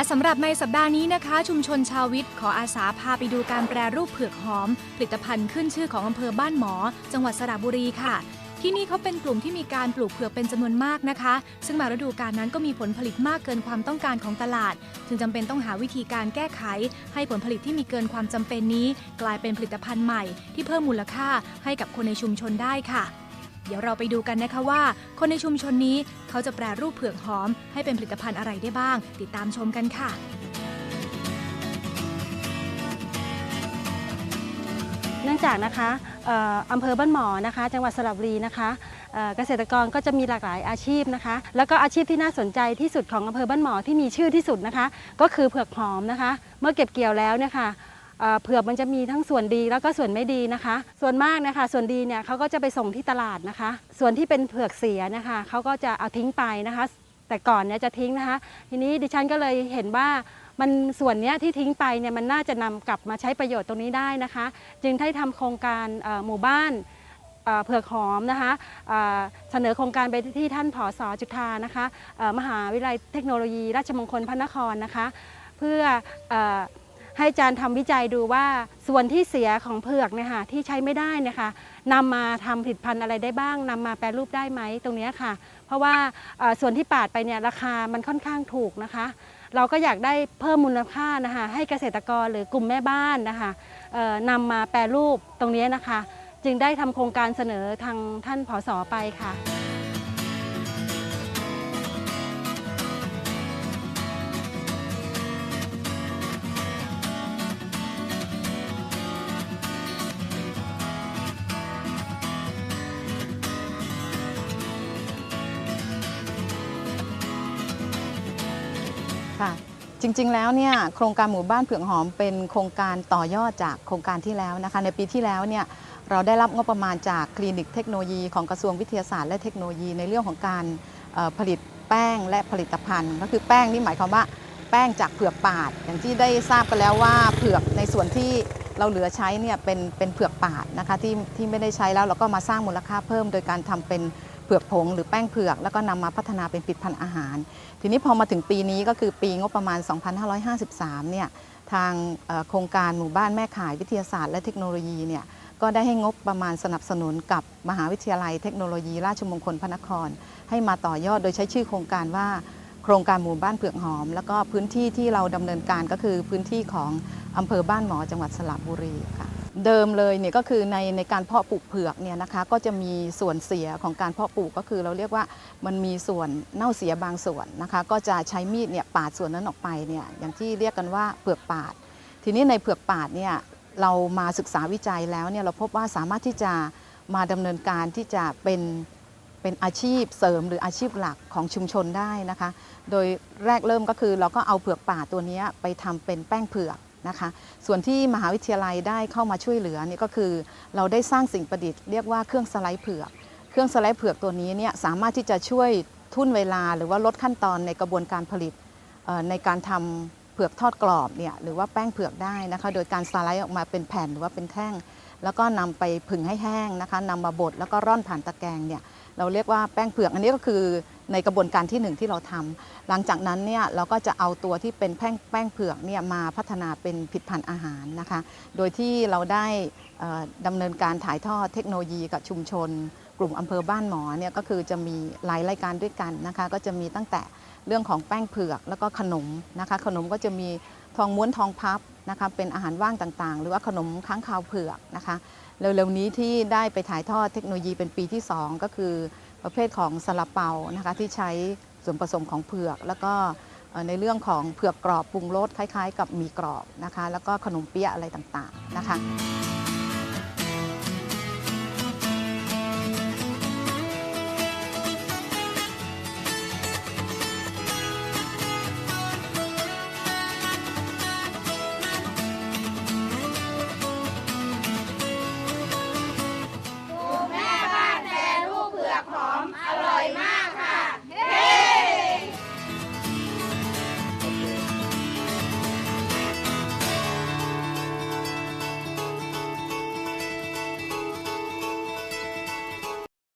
และสำหรับในสัปดาห์นี้นะคะ ชุมชนชาววิทย์ขออาสาพาไปดูการแปรรูปเผือกหอม ผลิตภัณฑ์ขึ้นชื่อของอำเภอบ้านหมอ จังหวัดสระบุรีค่ะ ที่นี่เขาเป็นกลุ่มที่มีการปลูกเผือกเป็นจำนวนมากนะคะ ซึ่งมาฤดูกาลนั้นก็มีผลผลิตมากเกินความต้องการของตลาด จึงจำเป็นต้องหาวิธีการแก้ไข ให้ผลผลิตที่มีเกินความจำเป็นนี้ กลายเป็นผลิตภัณฑ์ใหม่ ที่เพิ่มมูลค่าให้กับคนในชุมชนได้ค่ะ เดี๋ยวเราไปดูกันนะคะว่า คนในชุมชนนี้เขาจะแปรรูปเผือกหอม ให้เป็นผลิตภัณฑ์อะไรได้บ้าง ติดตามชมกันค่ะเนื่องจากนะคะอำเภอบ้านหมอนะคะ จังหวัดสระบุรีนะคะเอ่อเกษตรกรก็จะมีหลากหลายอาชีพนะคะ แล้วก็อาชีพที่น่าสนใจที่สุดของอำเภอบ้านหมอที่มีชื่อที่สุดนะคะ ก็คือเผือกหอมนะคะ เมื่อเก็บเกี่ยวแล้วเนี่ยค่ะ เผือกมันจะมีทั้งส่วนดีแล้วก็ส่วนไม่ดีนะคะ ส่วนมากนะคะ ส่วนดีเนี่ยเขาก็จะไปส่งที่ตลาดนะคะ ส่วนที่เป็นเผือกเสียนะคะเขาก็จะเอาทิ้งไปนะคะ แต่ก่อนเนี่ยจะทิ้งนะคะ ทีนี้ดิฉันก็เลยเห็นว่ามันส่วนเนี้ยที่ทิ้งไปเนี่ยมันน่าจะนำกลับมาใช้ประโยชน์ตรงนี้ได้นะคะ จึงได้ทำโครงการหมู่บ้านเผือกหอมนะคะเสนอโครงการไปที่ท่านผอสจุฑานะคะมหาวิทยาลัยเทคโนโลยี ราชมงคลพระนครนะคะ เพื่อ ให้อาจารย์ทำวิจัยดูว่าส่วนที่เสียของเผือกเนี่ยค่ะที่ใช้ไม่ได้นะคะนำมาทำผลิตภัณฑ์อะไรได้บ้างนำมาแปรรูปได้ไหมตรงนี้ค่ะ เพราะว่าส่วนที่ปาดไปเนี่ยราคามันค่อนข้างถูกนะคะ เราก็อยากได้เพิ่มมูลค่านะคะให้เกษตรกรหรือกลุ่มแม่บ้านนะคะนำมาแปรรูปตรงนี้นะคะ จึงได้ทำโครงการเสนอทางท่านผอสอไปค่ะ ค่ะจริงๆ แล้วเนี่ยโครงการหมู่บ้านเผือกหอมเป็นโครงการต่อยอดจากโครงการที่แล้วนะคะ ในปีที่แล้วเนี่ยเราได้รับงบประมาณจากคลินิกเทคโนโลยีของกระทรวงวิทยาศาสตร์และเทคโนโลยีในเรื่องของการผลิตแป้งและผลิตภัณฑ์ ก็คือแป้งนี่หมายความว่าแป้งจากเผือกปาด อย่างที่ได้ทราบไปแล้วว่าเผือกในส่วนที่เราเหลือใช้เนี่ยเป็นเป็นเผือกปาดนะคะที่ที่ไม่ได้ใช้แล้วเราก็มาสร้างมูลค่าเพิ่ม โดยการทำเป็น ผือกผงหรือแป้งเผือก แล้วก็นำมาพัฒนาเป็นผลิตภัณฑ์อาหาร ทีนี้พอมาถึงปีนี้ก็คือปีงบประมาณ 2553 เนี่ยทางโครงการหมู่บ้านแม่ข่ายวิทยาศาสตร์และเทคโนโลยีเนี่ยก็ได้ให้งบประมาณสนับสนุนกับมหาวิทยาลัยเทคโนโลยี ราชมงคลพระนคร ให้มาต่อยอดโดยใช้ชื่อโครงการว่าโครงการหมู่บ้านเผือกหอม แล้วก็พื้นที่ที่เราดำเนินการก็คือพื้นที่ของอำเภอบ้านหมอจังหวัดสระบุรีค่ะ เดิมเลยเนี่ยก็คือในในการเพาะปลูกเผือกเนี่ยนะคะก็จะมีส่วนเสียของการเพาะปลูกก็คือเราเรียกว่ามันมีส่วนเน่าเสียบางส่วนนะคะก็จะใช้มีดเนี่ยปาดส่วนนั้นออกไปเนี่ยอย่างที่เรียกกันว่าเปลือกปาด ทีนี้ในเผือกปาดเนี่ยเรามาศึกษาวิจัยแล้วเนี่ยเราพบว่าสามารถที่จะมาดำเนินการที่จะเป็นเป็นอาชีพเสริมหรืออาชีพหลักของชุมชนได้นะคะ โดยแรกเริ่มก็คือเราก็เอาเผือกป่าตัวนี้ไปทำเป็นแป้งเผือก นะคะ ส่วนที่มหาวิทยาลัยได้เข้ามาช่วยเหลือนี่ก็คือเราได้สร้างสิ่งประดิษฐ์เรียกว่าเครื่องสไลด์เผือก เครื่องสไลด์เผือกตัวนี้เนี่ยสามารถที่จะช่วยทุ่นเวลาหรือว่าลดขั้นตอนในกระบวนการผลิตในการทำเผือกทอดกรอบเนี่ยหรือว่าแป้งเผือกได้นะคะ โดยการสไลด์ออกมาเป็นแผ่นหรือว่าเป็นแท่ง แล้วก็นำไปผึ่งให้แห้งนะคะนำมาบดแล้วก็ร่อนผ่านตะแกรงเนี่ยเราเรียกว่าแป้งเผือกอันนี้ก็คือ ในกระบวนการที่หนึ่งที่เราทำหลังจากนั้นเนี่ยเราก็จะเอาตัวที่เป็นแป้งแป้งเผือกเนี่ยมาพัฒนาเป็นผลิตภัณฑ์อาหารนะคะ โดยที่เราได้เอ่อดำเนินการถ่ายทอดเทคโนโลยีกับชุมชน กลุ่มอำเภอบ้านหมอเนี่ยก็คือจะมีหลายรายการด้วยกันนะคะ ก็จะมีตั้งแต่เรื่องของแป้งเผือกแล้วก็ขนมนะคะ ขนมก็จะมีทองม้วนทองพับนะคะเป็นอาหารว่างต่างๆ หรือว่าขนมค้างคาวเผือกนะคะเร็วๆนี้ที่ได้ไปถ่ายทอดเทคโนโลยีเป็นปีที่ 2 ก็คือ ประเภทของซาลาเปานะคะที่ใช้ส่วนผสมของเผือก แล้วก็ในเรื่องของเผือกกรอบปรุงรสคล้าย ๆ กับมีกรอบนะคะ แล้วก็ขนมเปี๊ยะอะไรต่างๆนะคะ